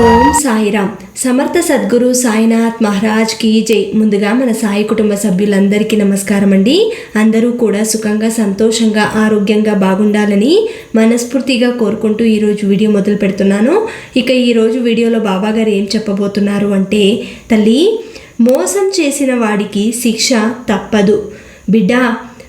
ఓం సాయిరామ్. సమర్థ సద్గురు సాయినాథ్ మహారాజ్ కీ జై. ముందుగా మన సాయి కుటుంబ సభ్యులందరికీ నమస్కారం అండి అందరూ కూడా సుఖంగా సంతోషంగా ఆరోగ్యంగా బాగుండాలని మనస్ఫూర్తిగా కోరుకుంటూ ఈరోజు వీడియో మొదలు పెడుతున్నాను. ఇక ఈరోజు వీడియోలో బాబాగారు ఏం చెప్పబోతున్నారు అంటే తల్లి మోసం చేసిన వాడికి శిక్ష తప్పదు. బిడ్డ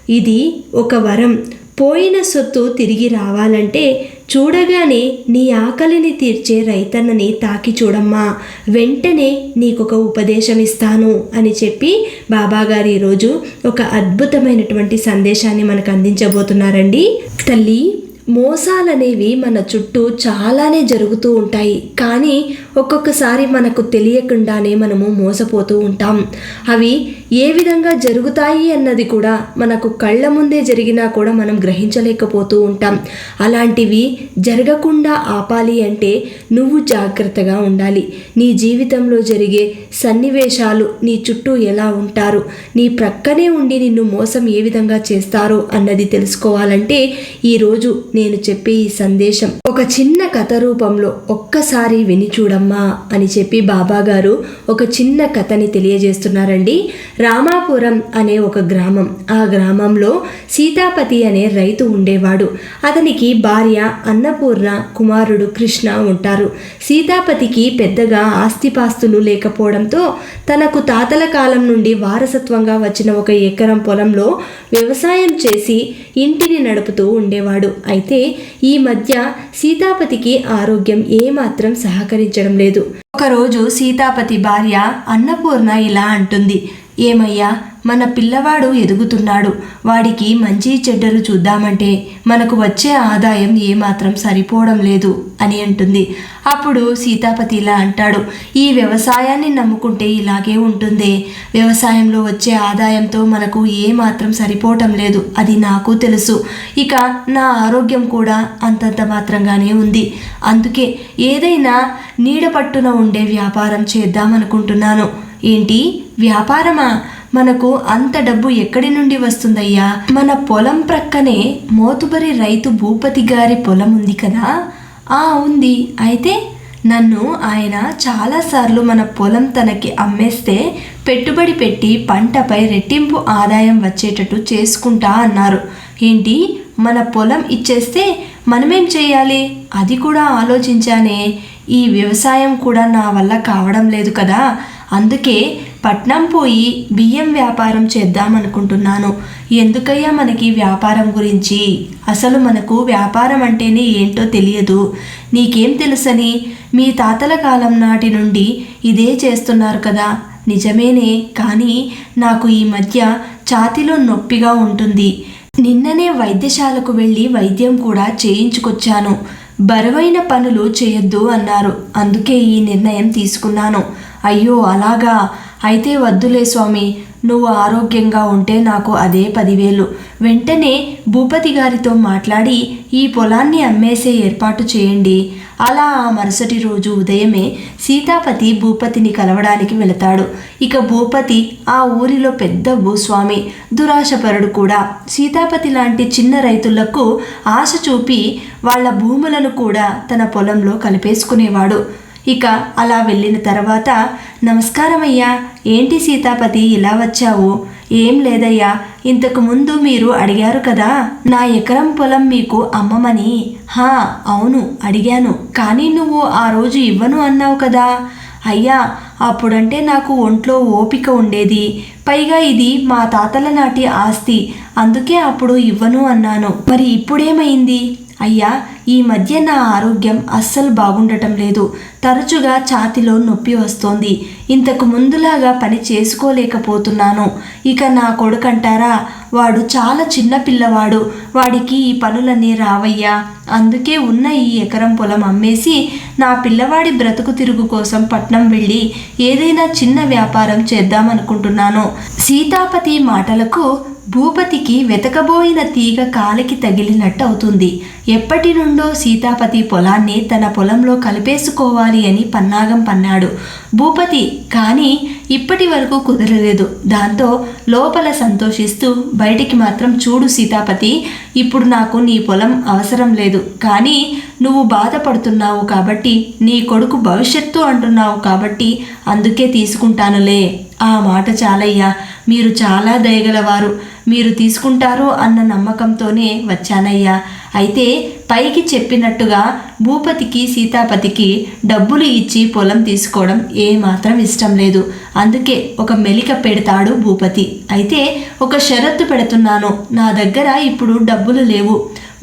ఇది ఒక వరం. పోయిన సొత్తు తిరిగి రావాలంటే చూడగానే నీ ఆకలిని తీర్చే రైతన్నని తాకి చూడమ్మా. వెంటనే నీకొక ఉపదేశం ఇస్తాను అని చెప్పి బాబాగారు ఈరోజు ఒక అద్భుతమైనటువంటి సందేశాన్ని మనకు అందించబోతున్నారండి. తల్లి మోసాలనేవి మన చుట్టూ చాలానే జరుగుతూ ఉంటాయి. కానీ ఒక్కొక్కసారి మనకు తెలియకుండానే మనము మోసపోతూ ఉంటాం. అవి ఏ విధంగా జరుగుతాయి అన్నది కూడా మనకు కళ్ళ ముందే జరిగినా కూడా మనం గ్రహించలేకపోతూ ఉంటాం. అలాంటివి జరగకుండా ఆపాలి అంటే నువ్వు జాగ్రత్తగా ఉండాలి. నీ జీవితంలో జరిగే సన్నివేశాలు నీ చుట్టూ ఎలా ఉంటారు? నీ ప్రక్కనే ఉండి నిన్ను మోసం ఏ విధంగా చేస్తారో అన్నది తెలుసుకోవాలంటే ఈరోజు నేను చెప్పే ఈ సందేశం. ఒక చిన్న కథ రూపంలో ఒక్కసారి విని చూడమ్మా అని చెప్పి బాబాగారు ఒక చిన్న కథని తెలియజేస్తున్నారండి. రామాపురం అనే ఒక గ్రామం. ఆ గ్రామంలో సీతాపతి అనే రైతు ఉండేవాడు. అతనికి భార్య అన్నపూర్ణ కుమారుడు కృష్ణ ఉంటారు. సీతాపతికి పెద్దగా ఆస్తిపాస్తులు లేకపోవడంతో తనకు తాతల కాలం నుండి వారసత్వంగా వచ్చిన ఒక ఎకరం పొలంలో వ్యవసాయం చేసి ఇంటిని నడుపుతూ ఉండేవాడు. అయితే ఈ మధ్య సీతాపతికి ఆరోగ్యం ఏమాత్రం సహకరించడం లేదు. ఒకరోజు సీతాపతి భార్య అన్నపూర్ణ ఇలా అంటుంది. ఏమయ్యా మన పిల్లవాడు ఎదుగుతున్నాడు. వాడికి మంచి చెడ్డలు చూద్దామంటే మనకు వచ్చే ఆదాయం ఏమాత్రం సరిపోవడం లేదు అని అంటుంది. అప్పుడు సీతాపతి ఇలా అంటాడు ఈ వ్యవసాయాన్ని నమ్ముకుంటే ఇలాగే ఉంటుంది. వ్యవసాయంలో వచ్చే ఆదాయంతో మనకు ఏమాత్రం సరిపోవటం లేదు అది నాకు తెలుసు. ఇక నా ఆరోగ్యం కూడా అంతంత మాత్రంగానే ఉంది. అందుకే ఏదైనా నీడ పట్టున ఉండే వ్యాపారం చేద్దామనుకుంటున్నాను. ఏంటి? వ్యాపారమా? మనకు అంత డబ్బు ఎక్కడి నుండి వస్తుందయ్యా? మన పొలం ప్రక్కనే మోతుబరి రైతు భూపతి గారి పొలం ఉంది కదా? ఆ ఉంది. అయితే నన్ను ఆయన చాలాసార్లు మన పొలం తనకి అమ్మేస్తే పెట్టుబడి పెట్టి పంటపై రెట్టింపు ఆదాయం వచ్చేటట్టు చేసుకుంటా అన్నారు. ఏంటి? మన పొలం ఇచ్చేస్తే మనమేం చేయాలి? అది కూడా ఆలోచించానే. ఈ వ్యవసాయం కూడా నా వల్ల కావడం లేదు కదా? అందుకే పట్నం పోయి బియ్యం వ్యాపారం చేద్దామనుకుంటున్నాను. ఎందుకయ్యా మనకి వ్యాపారం గురించి? అసలు మనకు వ్యాపారం అంటేనే ఏంటో తెలియదు. నీకేం తెలుసని? మీ తాతల కాలం నాటి నుండి ఇదే చేస్తున్నారు కదా. నిజమేనే కానీ నాకు ఈ మధ్య ఛాతిలో నొప్పిగా ఉంటుంది. నిన్ననే వైద్యశాలకు వెళ్ళి వైద్యం కూడా చేయించుకొచ్చాను. బరువైన పనులు చేయొద్దు అన్నారు. అందుకే ఈ నిర్ణయం తీసుకున్నాను. అయ్యో అలాగా. అయితే వద్దులే స్వామి నువ్వు ఆరోగ్యంగా ఉంటే నాకు అదే పదివేలు. వెంటనే భూపతి గారితో మాట్లాడి ఈ పొలాన్ని అమ్మేసే ఏర్పాటు చేయండి. అలా ఆ మరుసటి రోజు ఉదయమే సీతాపతి భూపతిని కలవడానికి వెళతాడు. ఇక భూపతి ఆ ఊరిలో పెద్ద భూస్వామి దురాశపరుడు కూడా. సీతాపతి లాంటి చిన్న రైతులకు ఆశ చూపి వాళ్ళ భూములను కూడా తన పొలంలో కలిపేసుకునేవాడు. ఇక అలా వెళ్ళిన తర్వాత నమస్కారం అయ్యా ఏంటి సీతాపతి ఇలా వచ్చావు? ఏం లేదయ్యా ఇంతకు ముందు మీరు అడిగారు కదా నా ఎకరం పొలం మీకు అమ్మమని. హా అవును అడిగాను. కానీ నువ్వు ఆ రోజు ఇవ్వను అన్నావు కదా. అయ్యా అప్పుడంటే నాకు ఒంట్లో ఓపిక ఉండేది. పైగా ఇది మా తాతల నాటి ఆస్తి. అందుకే అప్పుడు ఇవ్వను అన్నాను. మరి ఇప్పుడేమైంది? అయ్యా ఈ మధ్య నా ఆరోగ్యం అస్సలు బాగుండటం లేదు. తరచుగా ఛాతిలో నొప్పి వస్తోంది. ఇంతకు ముందులాగా పని చేసుకోలేకపోతున్నాను. ఇక నా కొడుకంటారా? వాడు చాలా చిన్న పిల్లవాడు. వాడికి ఈ పనులన్నీ రావయ్యా. అందుకే ఉన్న ఈ ఎకరం పొలం అమ్మేసి నా పిల్లవాడి బ్రతుకు తిరుగు కోసం పట్నం వెళ్ళి ఏదైనా చిన్న వ్యాపారం చేద్దామనుకుంటున్నాను. సీతాపతి మాటలకు భూపతికి వెతకబోయిన తీగ కాలికి తగిలినట్టు అవుతుంది ఎప్పటి నుండో సీతాపతి పొలాన్ని తన పొలంలో కలిపేసుకోవాలి అని పన్నాగం పన్నాడు. భూపతి కానీ ఇప్పటి వరకు కుదరలేదు. దాంతో లోపల సంతోషిస్తూ బయటికి మాత్రం చూడు సీతాపతి ఇప్పుడు నాకు నీ పొలం అవసరం లేదు. కానీ నువ్వు బాధపడుతున్నావు కాబట్టి నీ కొడుకు భవిష్యత్తు అంటున్నావు కాబట్టి అందుకే తీసుకుంటానులే. ఆ మాట చాలయ్యా మీరు చాలా దయగలవారు. మీరు తీసుకుంటారు అన్న నమ్మకంతోనే వచ్చానయ్యా. అయితే పైకి చెప్పినట్టుగా భూపతికి సీతాపతికి డబ్బులు ఇచ్చి పొలం తీసుకోవడం ఏమాత్రం ఇష్టం లేదు. అందుకే ఒక మెలిక పెడతాడు భూపతి. అయితే ఒక షరత్తు పెడుతున్నాను. నా దగ్గర ఇప్పుడు డబ్బులు లేవు.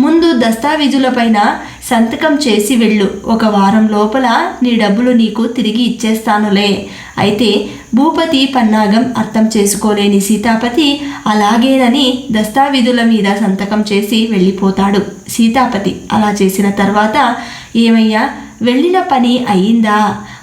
ముందు దస్తావేజులపైన సంతకం చేసి వెళ్ళు. ఒక వారం లోపల నీ డబ్బులు నీకు తిరిగి ఇచ్చేస్తానులే. అయితే భూపతి పన్నాగం అర్థం చేసుకోలేని సీతాపతి అలాగేనని దస్తావేజుల మీద సంతకం చేసి వెళ్ళిపోతాడు. సీతాపతి అలా చేసిన తర్వాత ఏమయ్యా వెళ్ళిన పని అయిందా?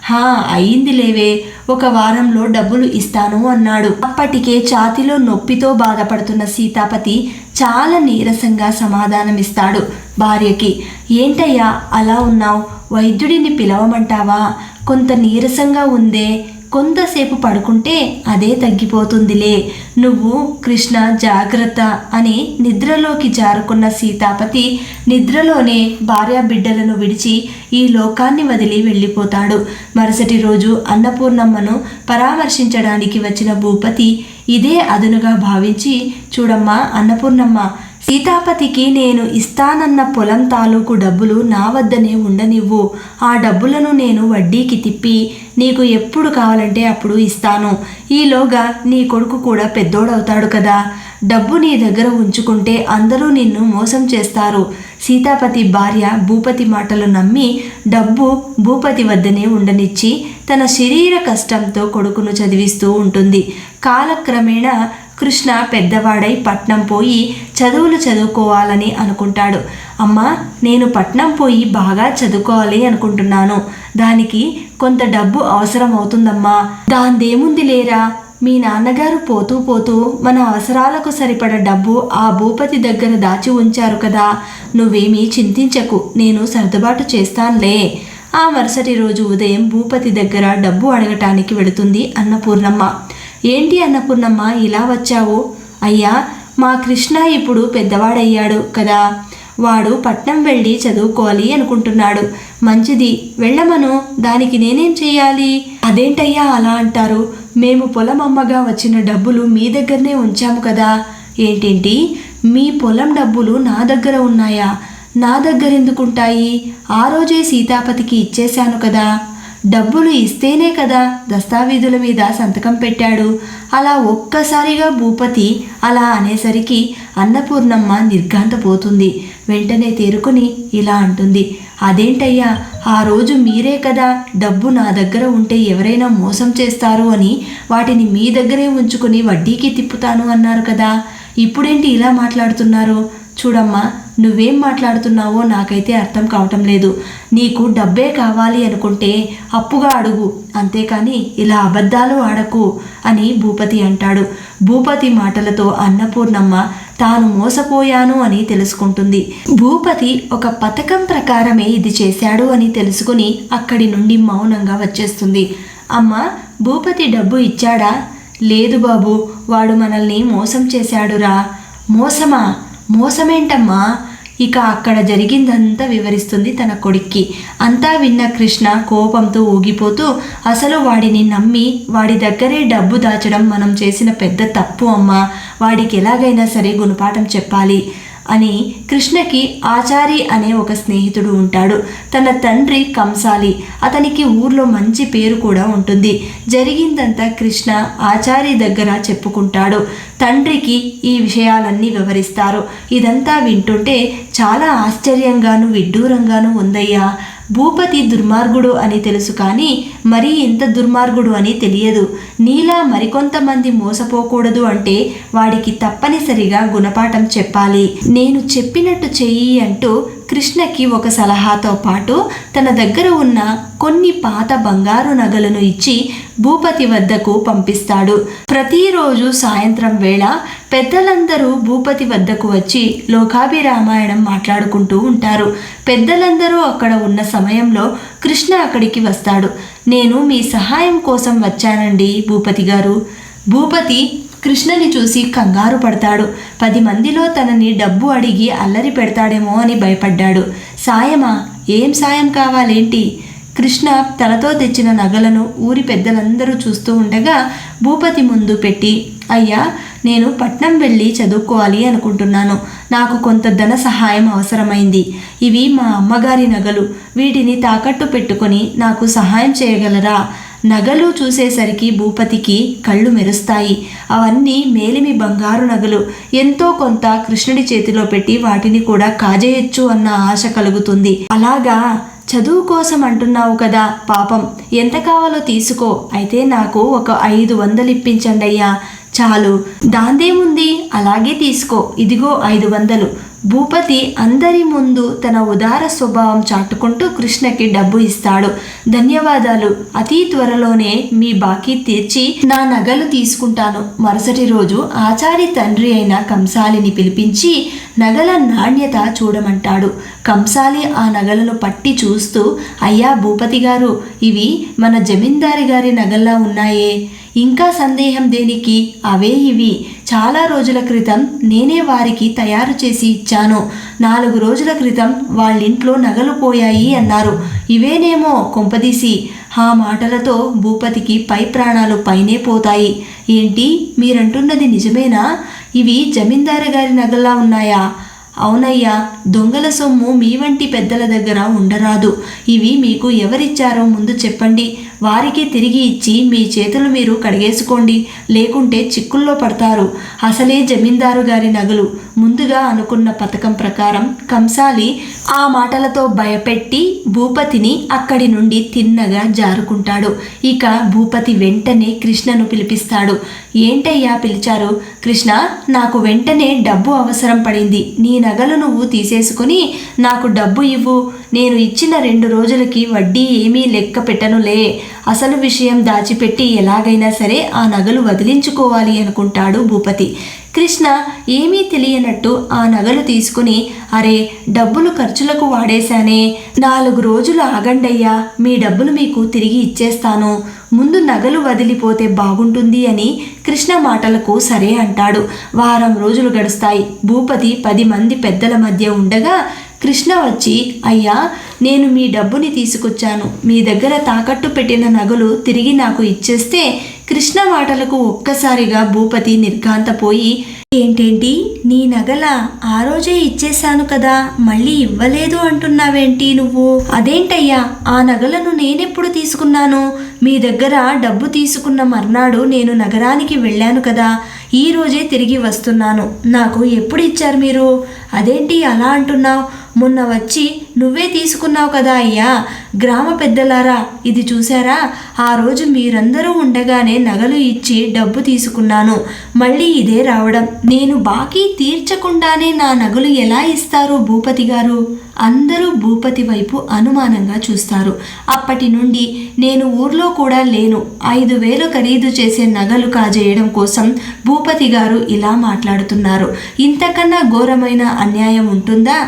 హా అయింది లేవే. ఒక వారంలో డబ్బులు ఇస్తాను అన్నాడు. అప్పటికే ఛాతిలో నొప్పితో బాధపడుతున్న సీతాపతి చాలా నీరసంగా సమాధానమిస్తాడు భార్యకి. ఏంటయ్యా అలా ఉన్నావు? వైద్యుడిని పిలవమంటావా? కొంత నీరసంగా ఉందే. కొంతసేపు పడుకుంటే అదే తగ్గిపోతుందిలే. నువ్వు కృష్ణ జాగ్రత్త అని నిద్రలోకి జారుకున్న సీతాపతి నిద్రలోనే భార్యా బిడ్డలను విడిచి ఈ లోకాన్ని వదిలి వెళ్ళిపోతాడు. మరుసటి రోజు అన్నపూర్ణమ్మను పరామర్శించడానికి వచ్చిన భూపతి ఇదే అదునుగా భావించి చూడమ్మా అన్నపూర్ణమ్మ సీతాపతికి నేను ఇస్తానన్న పొలం తాలూకు డబ్బులు నా వద్దనే ఉండనివ్వు. ఆ డబ్బులను నేను వడ్డీకి తిప్పి నీకు ఎప్పుడు కావాలంటే అప్పుడు ఇస్తాను. ఈలోగా నీ కొడుకు కూడా పెద్దోడవుతాడు కదా. డబ్బు నీ దగ్గర ఉంచుకుంటే అందరూ నిన్ను మోసం చేస్తారు. సీతాపతి భార్య భూపతి మాటలు నమ్మి డబ్బు భూపతి వద్దనే ఉండనిచ్చి తన శరీర కష్టంతో కొడుకును చదివిస్తూ ఉంటుంది. కాలక్రమేణా కృష్ణ పెద్దవాడై పట్నం పోయి చదువులు చదువుకోవాలని అనుకుంటాడు. అమ్మా నేను పట్నం పోయి బాగా చదువుకోవాలి అనుకుంటున్నాను. దానికి కొంత డబ్బు అవసరం అవుతుందమ్మా. దాందేముంది లేరా? మీ నాన్నగారు పోతూ పోతూ మన అవసరాలకు సరిపడ డబ్బు ఆ భూపతి దగ్గర దాచి ఉంచారు కదా. నువ్వేమీ చింతించకు. నేను సర్దుబాటు చేస్తానులే. ఆ మరుసటి రోజు ఉదయం భూపతి దగ్గర డబ్బు అడగటానికి వెళుతుంది అన్నపూర్ణమ్మ. ఏంటి అన్నపూర్ణమ్మ ఇలా వచ్చావు? అయ్యా మా కృష్ణ ఇప్పుడు పెద్దవాడయ్యాడు కదా. వాడు పట్నం వెళ్ళి చదువుకోవాలి అనుకుంటున్నాడు. మంచిది వెళ్ళమను. దానికి నేనేం చెయ్యాలి? అదేంటయ్యా అలా అంటారు? మేము పొలం అమ్మగా వచ్చిన డబ్బులు మీ దగ్గరనే ఉంచాము కదా. ఏంటేంటి? మీ పొలం డబ్బులు నా దగ్గర ఉన్నాయా? నా దగ్గర ఎందుకుంటాయి ఆ రోజే సీతాపతికి ఇచ్చేశాను కదా. డబ్బులు ఇస్తేనే కదా దస్తావేజుల మీద సంతకం పెట్టాడు. అలా ఒక్కసారిగా భూపతి అలా అనేసరికి అన్నపూర్ణమ్మ నిర్ఘాంతపోతుంది. వెంటనే తేరుకొని ఇలా అంటుంది. అదేంటయ్యా ఆ రోజు మీరే కదా డబ్బు నా దగ్గర ఉంటే ఎవరైనా మోసం చేస్తారు అని వాటిని మీ దగ్గరే ఉంచుకొని వడ్డీకి తిప్పుతాను అన్నారు కదా. ఇప్పుడేంటి ఇలా మాట్లాడుతున్నారు? చూడమ్మా నువ్వేం మాట్లాడుతున్నావో నాకైతే అర్థం కావటం లేదు. నీకు డబ్బే కావాలి అనుకుంటే అప్పుగా అడుగు. అంతేకాని ఇలా అబద్ధాలు ఆడకు అని భూపతి అంటాడు. భూపతి మాటలతో అన్నపూర్ణమ్మ తాను మోసపోయాను అని తెలుసుకుంటుంది. భూపతి ఒక పథకం ప్రకారమే ఇది చేశాడు అని తెలుసుకుని అక్కడి నుండి మౌనంగా వచ్చేస్తుంది. అమ్మ భూపతి డబ్బు ఇచ్చాడా? లేదు బాబు వాడు మనల్ని మోసం చేశాడురా. మోసమా? మోసమేంటమ్మా? ఇక అక్కడ జరిగిందంతా వివరిస్తుంది తన కొడుక్కి. అంతా విన్న కృష్ణ కోపంతో ఊగిపోతూ అసలు వాడిని నమ్మి వాడి దగ్గరే డబ్బు దాచడం మనం చేసిన పెద్ద తప్పు అమ్మా. వాడికి ఎలాగైనా సరే గుణపాఠం చెప్పాలి. అని కృష్ణకి ఆచారి అనే ఒక స్నేహితుడు ఉంటాడు. తన తండ్రి కంసాలి. అతనికి ఊర్లో మంచి పేరు కూడా ఉంటుంది. జరిగిందంతా కృష్ణ ఆచారి దగ్గర చెప్పుకుంటాడు. తండ్రికి ఈ విషయాలన్నీ వివరిస్తారు. ఇదంతా వింటుంటే చాలా ఆశ్చర్యంగాను విడ్డూరంగాను ఉందయ్యా. భూపతి దుర్మార్గుడు అని తెలుసు కానీ మరీ ఇంత దుర్మార్గుడు అని తెలియదు. నీలా మరికొంతమంది మోసపోకూడదు అంటే వాడికి తప్పనిసరిగా గుణపాఠం చెప్పాలి. నేను చెప్పినట్టు చెయ్యి అంటూ కృష్ణకి ఒక సలహాతో పాటు తన దగ్గర ఉన్న కొన్ని పాత బంగారు నగలను ఇచ్చి భూపతి వద్దకు పంపిస్తాడు. ప్రతిరోజు సాయంత్రం వేళ పెద్దలందరూ భూపతి వద్దకు వచ్చి లోకాభిరామాయణం మాట్లాడుకుంటూ ఉంటారు. పెద్దలందరూ అక్కడ ఉన్న సమయంలో కృష్ణ అక్కడికి వస్తాడు. నేను మీ సహాయం కోసం వచ్చానండి భూపతి గారు. భూపతి కృష్ణని చూసి కంగారు పడతాడు. పది మందిలో తనని డబ్బు అడిగి అల్లరి పెడతాడేమో అని భయపడ్డాడు. సాయమా ఏం సాయం కావాలేంటి? కృష్ణ తనతో తెచ్చిన నగలను ఊరి పెద్దలందరూ చూస్తూ ఉండగా భూపతి ముందు పెట్టి అయ్యా నేను పట్నం వెళ్ళి చదువుకోవాలి అనుకుంటున్నాను. నాకు కొంత ధన సహాయం అవసరమైంది. ఇవి మా అమ్మగారి నగలు. వీటిని తాకట్టు పెట్టుకొని నాకు సహాయం చేయగలరా? నగలు చూసేసరికి భూపతికి కళ్ళు మెరుస్తాయి. అవన్నీ మేలిమి బంగారు నగలు. ఎంతో కొంత కృష్ణుడి చేతిలో పెట్టి వాటిని కూడా కాజేయచ్చు అన్న ఆశ కలుగుతుంది. అలాగా చదువు కోసం అంటున్నావు కదా పాపం. ఎంత కావాలో తీసుకో. అయితే నాకు ఒక ఐదు వందలు ఇప్పించండి అయ్యా చాలు. దాందేముంది? అలాగే తీసుకో. ఇదిగో ఐదు వందలు. భూపతి అందరి ముందు తన ఉదార స్వభావం చాటుకుంటూ కృష్ణకి డబ్బు ఇస్తాడు. ధన్యవాదాలు. అతి త్వరలోనే మీ బాకీ తీర్చి నా నగలు తీసుకుంటాను. మరుసటి రోజు ఆచారి తండ్రి అయిన కంసాలిని పిలిపించి నగల నాణ్యత చూడమంటాడు. కంసాలి ఆ నగలను పట్టి చూస్తూ అయ్యా భూపతి గారు ఇవి మన జమీందారి గారి నగల్లా ఉన్నాయే. ఇంకా సందేహం దేనికి? అవే ఇవి. చాలా రోజుల క్రితం నేనే వారికి తయారు చేసి ఇచ్చాను. నాలుగు రోజుల క్రితం వాళ్ళింట్లో నగలు పోయాయి అన్నారు. ఇవేనేమో కొంపదీసి. ఆ మాటలతో భూపతికి పై ప్రాణాలు పైనే పోతాయి. ఏంటి? మీరంటున్నది నిజమేనా? ఇవి జమీందారు గారి నగల్లా ఉన్నాయా? అవునయ్యా దొంగల సొమ్ము మీ వంటి పెద్దల దగ్గర ఉండరాదు. ఇవి మీకు ఎవరిచ్చారో ముందు చెప్పండి. వారికి తిరిగి ఇచ్చి మీ చేతులు మీరు కడిగేసుకోండి. లేకుంటే చిక్కుల్లో పడతారు. అసలే జమీందారు గారి నగలు. ముందుగా అనుకున్న పథకం ప్రకారం కంసాలి ఆ మాటలతో భయపెట్టి భూపతిని అక్కడి నుండి తిన్నగా జారుకుంటాడు. ఇక భూపతి వెంటనే కృష్ణను పిలిపిస్తాడు. ఏంటయ్యా పిలిచారు? కృష్ణ నాకు వెంటనే డబ్బు అవసరం పడింది. నీ నగలు నువ్వు తీసేసుకుని నాకు డబ్బు ఇవ్వు. నేను ఇచ్చిన రెండు రోజులకి వడ్డీ ఏమీ లెక్క పెట్టనులే. అసలు విషయం దాచిపెట్టి ఎలాగైనా సరే ఆ నగలు వదిలించుకోవాలి అనుకుంటాడు భూపతి. కృష్ణ ఏమీ తెలియనట్టు ఆ నగలు తీసుకుని అరే డబ్బులు ఖర్చులకు వాడేశానే. నాలుగు రోజులు ఆగండయ్యా. మీ డబ్బులు మీకు తిరిగి ఇచ్చేస్తాను. ముందు నగలు వదిలిపోతే బాగుంటుంది అని కృష్ణ మాటలకు సరే అంటాడు. వారం రోజులు గడుస్తాయి. భూపతి పది మంది పెద్దల మధ్య ఉండగా కృష్ణ వచ్చి అయ్యా నేను మీ డబ్బుని తీసుకొచ్చాను. మీ దగ్గర తాకట్టు పెట్టిన నగలు తిరిగి నాకు ఇచ్చేస్తే కృష్ణ మాటలకు ఒక్కసారిగా భూపతి నిర్ఘాంతపోయి ఏంటేంటి? నీ నగల ఆ రోజే ఇచ్చేశాను కదా. మళ్ళీ ఇవ్వలేదు అంటున్నావేంటి నువ్వు? అదేంటయ్యా? ఆ నగలను నేనెప్పుడు తీసుకున్నాను? మీ దగ్గర డబ్బు తీసుకున్న మర్నాడు నేను నగరానికి వెళ్ళాను కదా. ఈ రోజే తిరిగి వస్తున్నాను. నాకు ఎప్పుడు ఇచ్చారు మీరు? అదేంటి అలా అంటున్నావు? మొన్న వచ్చి నువ్వే తీసుకున్నావు కదా అయ్యా. గ్రామ పెద్దలారా ఇది చూసారా ఆ రోజు మీరందరూ ఉండగానే నగలు ఇచ్చి డబ్బు తీసుకున్నాను. మళ్ళీ ఇదే రావడం. నేను బాకీ తీర్చకుండానే నా నగలు ఎలా ఇస్తారు భూపతి గారు? అందరూ భూపతి వైపు అనుమానంగా చూస్తారు. అప్పటి నుండి నేను ఊర్లో కూడా లేను. ఐదు వేలు ఖరీదు చేసే నగలు కాజేయడం కోసం భూపతి గారు ఇలా మాట్లాడుతున్నారు. ఇంతకన్నా ఘోరమైన అన్యాయం ఉంటుందా?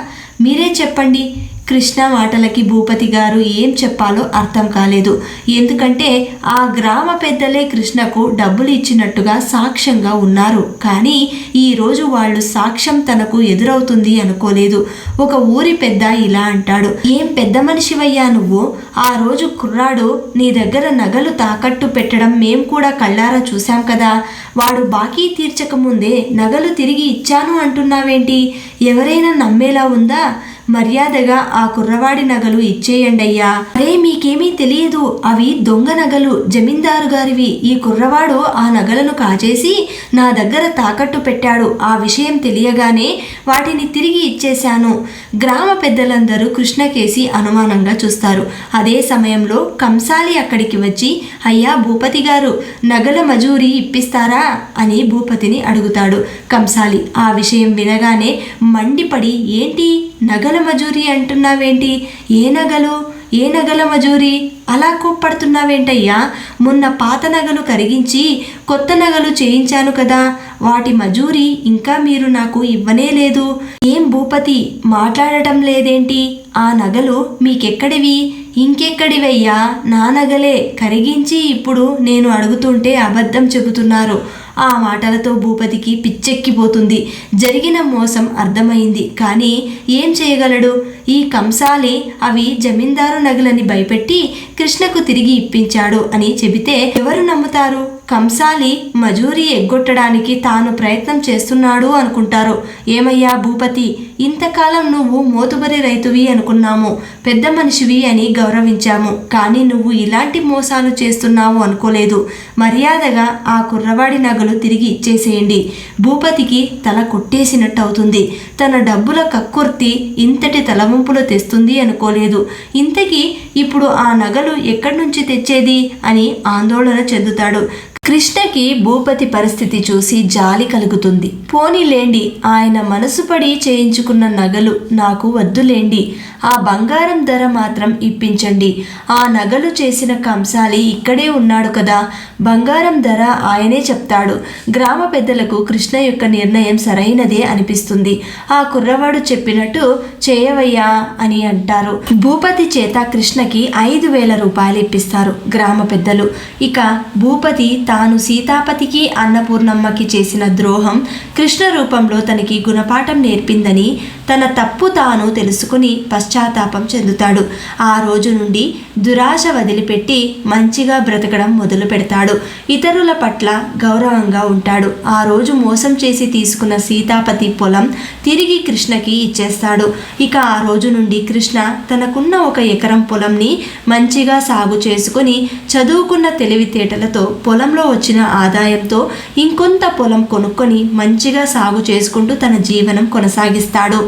మీరే చెప్పండి. కృష్ణ మాటలకి భూపతి గారు ఏం చెప్పాలో అర్థం కాలేదు. ఎందుకంటే ఆ గ్రామ పెద్దలే కృష్ణకు డబ్బులు ఇచ్చినట్టుగా సాక్ష్యంగా ఉన్నారు. కానీ ఈరోజు వాళ్ళు సాక్ష్యం తనకు ఎదురవుతుంది అనుకోలేదు. ఒక ఊరి పెద్ద ఇలా అంటాడు. ఏం పెద్ద మనిషివయ్యా నువ్వు? ఆ రోజు కుర్రాడు నీ దగ్గర నగలు తాకట్టు పెట్టడం మేం కూడా కళ్ళారా చూశాం కదా. వాడు బాకీ తీర్చకముందే నగలు తిరిగి ఇచ్చాను అంటున్నావేంటి? ఎవరైనా నమ్మేలా ఉందా? మర్యాదగా ఆ కుర్రవాడి నగలు ఇచ్చేయండయ్యా. అరే మీకేమీ తెలియదు. అవి దొంగ నగలు. జమీందారు గారివి. ఈ కుర్రవాడు ఆ నగలను కాజేసి నా దగ్గర తాకట్టు పెట్టాడు. ఆ విషయం తెలియగానే వాటిని తిరిగి ఇచ్చేశాను. గ్రామ పెద్దలందరూ కృష్ణకేసి అనుమానంగా చూస్తారు. అదే సమయంలో కంసాలి అక్కడికి వచ్చి అయ్యా భూపతి గారు నగల మజూరి ఇప్పిస్తారా? అని భూపతిని అడుగుతాడు కంసాలి. ఆ విషయం వినగానే మండిపడి ఏంటి? నగల మజూరి అంటున్నావేంటి? ఏ నగలు? ఏ నగల మజూరి? అలా కోప్పడుతున్నావేంటయ్యా? మొన్న పాత నగలు కరిగించి కొత్త నగలు చేయించాను కదా. వాటి మజూరి ఇంకా మీరు నాకు ఇవ్వనే లేదు. ఏం భూపతి? మాట్లాడటం లేదేంటి? ఆ నగలు మీకెక్కడివి? ఇంకెక్కడివయ్యా? నా నగలే. కరిగించి ఇప్పుడు నేను అడుగుతుంటే అబద్ధం చెబుతున్నారు. ఆ మాటలతో భూపతికి పిచ్చెక్కిపోతుంది. జరిగిన మోసం అర్థమైంది. కానీ ఏం చేయగలడు? ఈ కంసాలి అవి జమీందారు నగలని భయపెట్టి కృష్ణకు తిరిగి ఇప్పించాడు అని చెబితే ఎవరు నమ్ముతారు? కంసాలి మజూరి ఎగ్గొట్టడానికి తాను ప్రయత్నం చేస్తున్నాడు అనుకుంటారు. ఏమయ్యా భూపతి? ఇంతకాలం నువ్వు మోతుబరి రైతువి అనుకున్నాము పెద్ద మనిషివి అని గౌరవించాము కానీ నువ్వు ఇలాంటి మోసాలు చేస్తున్నావు అనుకోలేదు. మర్యాదగా ఆ కుర్రవాడి నగలు తిరిగి ఇచ్చేసేయండి. భూపతికి తల కొట్టేసినట్టు అవుతుంది తన డబ్బుల కక్కుర్తి ఇంతటి తలవంపులు తెస్తుంది అనుకోలేదు. ఇంతకీ ఇప్పుడు ఆ నగలు ఎక్కడి నుంచి తెచ్చేది అని ఆందోళన చెందుతాడు. కృష్ణకి భూపతి పరిస్థితి చూసి జాలి కలుగుతుంది. పోనీలేండి ఆయన మనసు పడి చేయించుకున్న నగలు నాకు వద్దులేండి. ఆ బంగారం ధర మాత్రం ఇప్పించండి. ఆ నగలు చేసిన కంసాలి ఇక్కడే ఉన్నాడు కదా. బంగారం ధర ఆయనే చెప్తాడు. గ్రామ పెద్దలకు కృష్ణ యొక్క నిర్ణయం సరైనదే అనిపిస్తుంది. ఆ కుర్రవాడు చెప్పినట్టు చేయవయ్యా అని అంటారు. భూపతి చేత కృష్ణకి ఐదు వేల రూపాయలు ఇప్పిస్తారు గ్రామ పెద్దలు. ఇక భూపతి తాను సీతాపతికి అన్నపూర్ణమ్మకి చేసిన ద్రోహం కృష్ణ రూపంలో తనకి గుణపాఠం నేర్పిందని me. తన తప్పు తాను తెలుసుకుని పశ్చాత్తాపం చెందుతాడు. ఆ రోజు నుండి దురాశ వదిలిపెట్టి మంచిగా బ్రతకడం మొదలు పెడతాడు. ఇతరుల పట్ల గౌరవంగా ఉంటాడు. ఆ రోజు మోసం చేసి తీసుకున్న సీతాపతి పొలం తిరిగి కృష్ణకి ఇచ్చేస్తాడు. ఇక ఆ రోజు నుండి కృష్ణ తనకున్న ఒక ఎకరం పొలంని మంచిగా సాగు చేసుకుని చదువుకున్న తెలివితేటలతో పొలంలో వచ్చిన ఆదాయంతో ఇంకొంత పొలం కొనుక్కొని మంచిగా సాగు చేసుకుంటూ తన జీవనం కొనసాగిస్తాడు.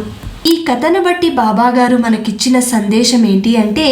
ఈ కథను బట్టి బాబాగారు మనకిచ్చిన సందేశం ఏంటి అంటే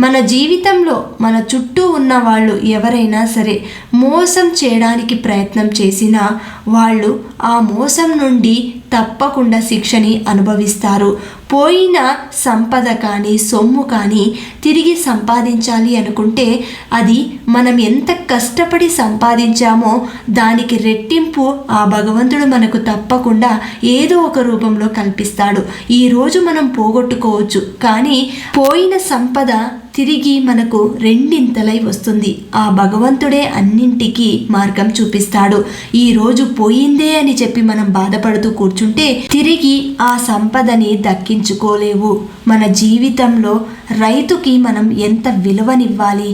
మన జీవితంలో మన చుట్టూ ఉన్న వాళ్ళు ఎవరైనా సరే మోసం చేయడానికి ప్రయత్నం చేసినా వాళ్ళు ఆ మోసం నుండి తప్పకుండా శిక్షని అనుభవిస్తారు. పోయిన సంపద కానీ సొమ్ము కానీ తిరిగి సంపాదించాలి అనుకుంటే అది మనం ఎంత కష్టపడి సంపాదించామో దానికి రెట్టింపు ఆ భగవంతుడు మనకు తప్పకుండా ఏదో ఒక రూపంలో కల్పిస్తాడు. ఈరోజు మనం పోగొట్టుకోవచ్చు. కానీ పోయిన సంపద తిరిగి మనకు రెండింతలై వస్తుంది. ఆ భగవంతుడే అన్నింటికీ మార్గం చూపిస్తాడు. ఈ రోజు పోయిందే అని చెప్పి మనం బాధపడుతూ కూర్చుంటే తిరిగి ఆ సంపదని దక్కించుకోలేవు. మన జీవితంలో రైతుకి మనం ఎంత విలువనివ్వాలి?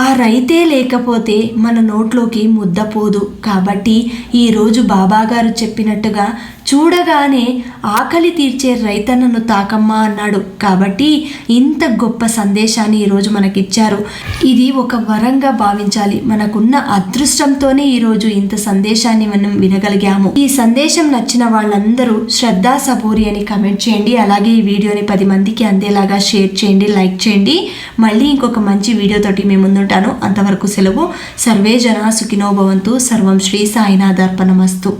ఆ రైతే లేకపోతే మన నోట్లోకి ముద్దపోదు కాబట్టి ఈరోజు బాబాగారు చెప్పినట్టుగా చూడగానే ఆకలి తీర్చే రైతన్నను తాకమ్మా అన్నాడు. కాబట్టి ఇంత గొప్ప సందేశాన్ని ఈరోజు మనకిచ్చారు. ఇది ఒక వరంగా భావించాలి. మనకున్న అదృష్టంతోనే ఈరోజు ఇంత సందేశాన్ని మనం వినగలిగాము. ఈ సందేశం నచ్చిన వాళ్ళందరూ శ్రద్ధా సబూరి అని కమెంట్ చేయండి. అలాగే ఈ వీడియోని పది మందికి అందేలాగా షేర్ చేయండి లైక్ చేయండి. మళ్ళీ ఇంకొక మంచి వీడియోతోటి మేము ముందుంటాను. అంతవరకు సెలవు. సర్వే జనా సుఖినోభవంతు సర్వం శ్రీ సాయినాథర్పణమస్తు.